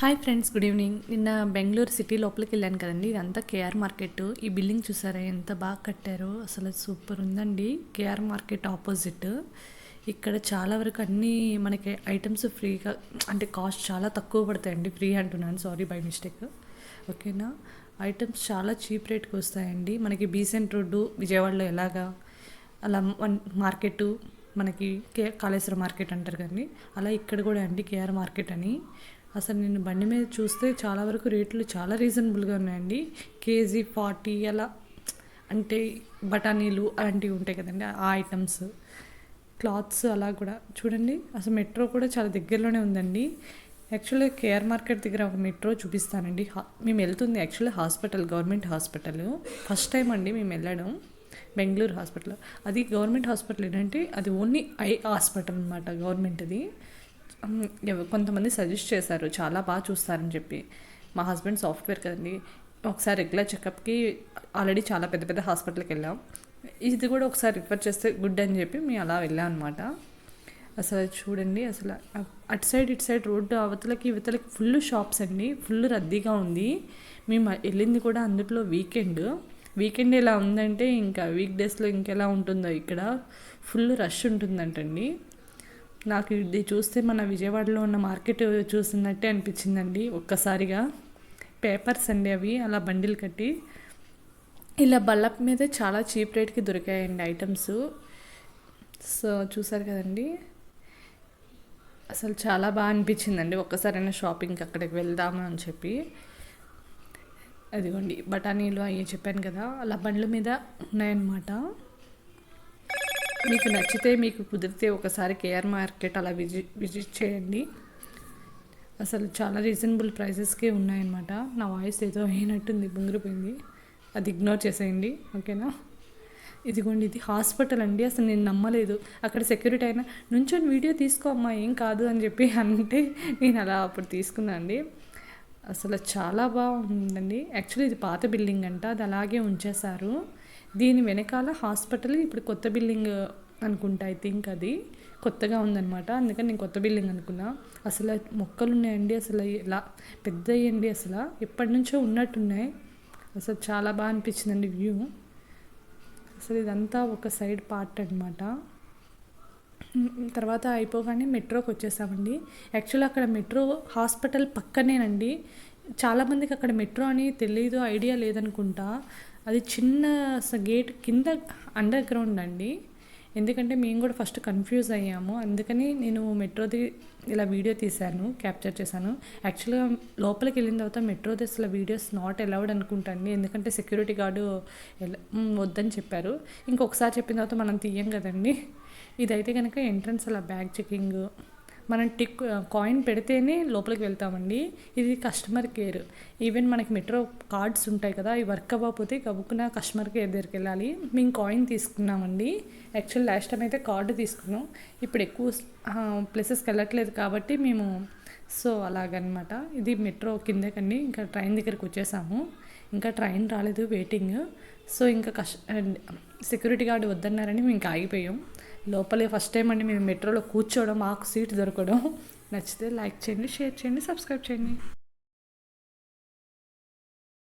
Hi friends good evening నిన్న Bengaluru city లోపలికి వెళ్ళాను కదండి. ఇదంతా కేఆర్ మార్కెట్ ఈ బిల్డింగ్ చూసారా? ఎంత బాగా కట్టారో. అసలు సూపర్ ఉందండి. కేఆర్ మార్కెట్ ఆపోజిట్ ఇక్కడ చాలా వరకు అన్నీ మనకి ఐటమ్స్ ఫ్రీగా అంటే కాస్ట్ చాలా తక్కువ పడతాయండి. ఫ్రీ అంటున్నాను. సారీ బై మిస్టేక్ ఓకేనా ఐటమ్స్ చాలా చీప్ రేట్కి వస్తాయండి. మనకి బీసెంట్ రోడ్డు విజయవాడలో ఎలాగా? అలా మార్కెట్ మనకి కే కాళేశ్వరం మార్కెట్ అంటారు కానీ అలా ఇక్కడ కూడా అండి కేఆర్ మార్కెట్ అని. అసలు నేను బండి మీద చూస్తే చాలా వరకు రేట్లు చాలా రీజనబుల్గా ఉన్నాయండి. కేజీ ఫార్టీ అలా అంటే బఠానీలు అలాంటివి ఉంటాయి కదండి ఆ ఐటమ్స్. క్లాత్స్ అలా కూడా. చూడండి అసలు మెట్రో కూడా చాలా దగ్గరలోనే ఉందండి. యాక్చువల్లీ కేఆర్ మార్కెట్ దగ్గర ఒక మెట్రో చూపిస్తానండి. మేము వెళ్తుంది actually hospital government hospital. First time అండి మేము వెళ్ళడం బెంగళూరు హాస్పిటల్. అది గవర్నమెంట్ హాస్పిటల్ ఏంటంటే అది ఓన్లీ ఐ హాస్పిటల్ అనమాట గవర్నమెంట్ అది కొంతమంది సజెస్ట్ చేశారు చాలా బాగా చూస్తారని చెప్పి. మా హస్బెండ్ సాఫ్ట్వేర్ కదండి. ఒకసారి రెగ్యులర్ చెకప్కి ఆల్రెడీ చాలా పెద్ద పెద్ద హాస్పిటల్కి వెళ్ళాం. ఇది కూడా ఒకసారి రిఫర్ చేస్తే గుడ్ అని చెప్పి మేము అలా వెళ్ళాం అనమాట అసలు చూడండి అసలు అటు సైడ్ ఇటు సైడ్ రోడ్డు అవతలకి ఇవతలకి ఫుల్ షాప్స్ అండి. ఫుల్ రద్దీగా ఉంది. మేము వెళ్ళింది కూడా అందుట్లో వీకెండ్ వీకెండ్ ఎలా ఉందంటే ఇంకా వీక్ డేస్లో ఇంకెలా ఉంటుందో ఇక్కడ. ఫుల్ రష్ ఉంటుందంటండి. నాకు ఇది చూస్తే మన విజయవాడలో ఉన్న మార్కెట్ చూసినట్టే అనిపించిందండి ఒక్కసారిగా. పేపర్స్ అండి అవి అలా బండిలు కట్టి. ఇలా బల్లప్ మీద చాలా చీప్ రేట్కి దొరికాయండి ఐటమ్స్. సో చూసారు కదండి. అసలు చాలా బాగా అనిపించిందండి ఒక్కసారైనా షాపింగ్కి అక్కడికి వెళ్దాము అని చెప్పి. అదిగోండి బఠానీలు అవి చెప్పాను కదా అలా బండ్ల మీద ఉన్నాయన్నమాట. మీకు నచ్చితే మీకు కుదిరితే ఒకసారి కేఆర్ మార్కెట్ అలా విజిట్ విజిట్ చేయండి. అసలు చాలా రీజనబుల్ ప్రైసెస్కే ఉన్నాయన్నమాట. నా వాయిస్ ఏదో అయినట్టుంది బొంగిరిపోయింది. అది ఇగ్నోర్ చేసేయండి ఓకేనా? ఇదిగోండి ఇది హాస్పిటల్ అండి అసలు నేను నమ్మలేదు. అక్కడ సెక్యూరిటీ అయినా నుంచొని వీడియో తీసుకో అమ్మా ఏం కాదు అని చెప్పి అంటే నేను అలా అప్పుడు తీసుకున్నాను అండి. అసలు చాలా బాగుందండి. యాక్చువల్లీ ఇది పాత బిల్డింగ్ అంట అది అలాగే ఉంచేశారు. దీని వెనకాల హాస్పిటల్ ఇప్పుడు కొత్త బిల్డింగ్ అనుకుంటా ఐ థింక్ అది. కొత్తగా ఉందనమాట అందుకని నేను కొత్త బిల్డింగ్ అనుకున్నా. అసలు మొక్కలు ఉన్నాయండి అసలు ఇలా పెద్ద అయ్యండి అసలు ఎప్పటి నుంచో ఉన్నట్టున్నాయి. అసలు చాలా బాగా అనిపించిందండి వ్యూ. అసలు ఇదంతా ఒక సైడ్ పార్ట్ అనమాట తర్వాత అయిపోగానే మెట్రోకి వచ్చేసామండి. యాక్చువల్ అక్కడ మెట్రో హాస్పిటల్ పక్కనేనండి. చాలామందికి అక్కడ మెట్రో అని తెలియదు ఐడియా లేదనుకుంటా. అది చిన్న గేట్ కింద అండర్ గ్రౌండ్ అండి. ఎందుకంటే మేము కూడా ఫస్ట్ కన్ఫ్యూజ్ అయ్యాము. అందుకని నేను మెట్రోది ఇలా వీడియో తీశాను క్యాప్చర్ చేశాను. యాక్చువల్గా లోపలికి వెళ్ళిన తర్వాత మెట్రోది అసలు వీడియోస్ నాట్ అలౌడ్ అనుకుంటాను ఎందుకంటే సెక్యూరిటీ గార్డు వద్దని చెప్పారు. ఇంకొకసారి చెప్పిన తర్వాత మనం తీయం కదండి. ఇదైతే కనుక ఎంట్రన్స్ అలా బ్యాగ్ చెకింగ్ మనం టిక్ కాయిన్ పెడితేనే లోపలికి వెళ్తామండి. ఇది కస్టమర్ కేర్. ఈవెన్ మనకి మెట్రో కార్డ్స్ ఉంటాయి కదా అవి వర్క్ అవ్వకపోతే కబుక్కున కస్టమర్ కేర్ దగ్గరికి వెళ్ళాలి. మేము కాయిన్ తీసుకున్నామండి. యాక్చువల్ లాస్ట్ టైం అయితే కార్డు తీసుకున్నాం. ఇప్పుడు ఎక్కువ ప్లేసెస్కి వెళ్ళట్లేదు కాబట్టి మేము సో అలాగనమాట. ఇది మెట్రో కిందకండి. ఇంకా ట్రైన్ దగ్గరికి వచ్చేసాము. ఇంకా ట్రైన్ రాలేదు వెయిటింగ్. సో ఇంకా కష్ సెక్యూరిటీ గార్డు వద్దన్నారని మేము ఇంకా ఆగిపోయాం. లోపలే ఫస్ట్ టైం అండి మేము మెట్రోలో కూర్చోవడం మాకు సీట్ దొరకడం. నచ్చితే లైక్ చేయండి షేర్ చేయండి సబ్స్క్రైబ్ చేయండి.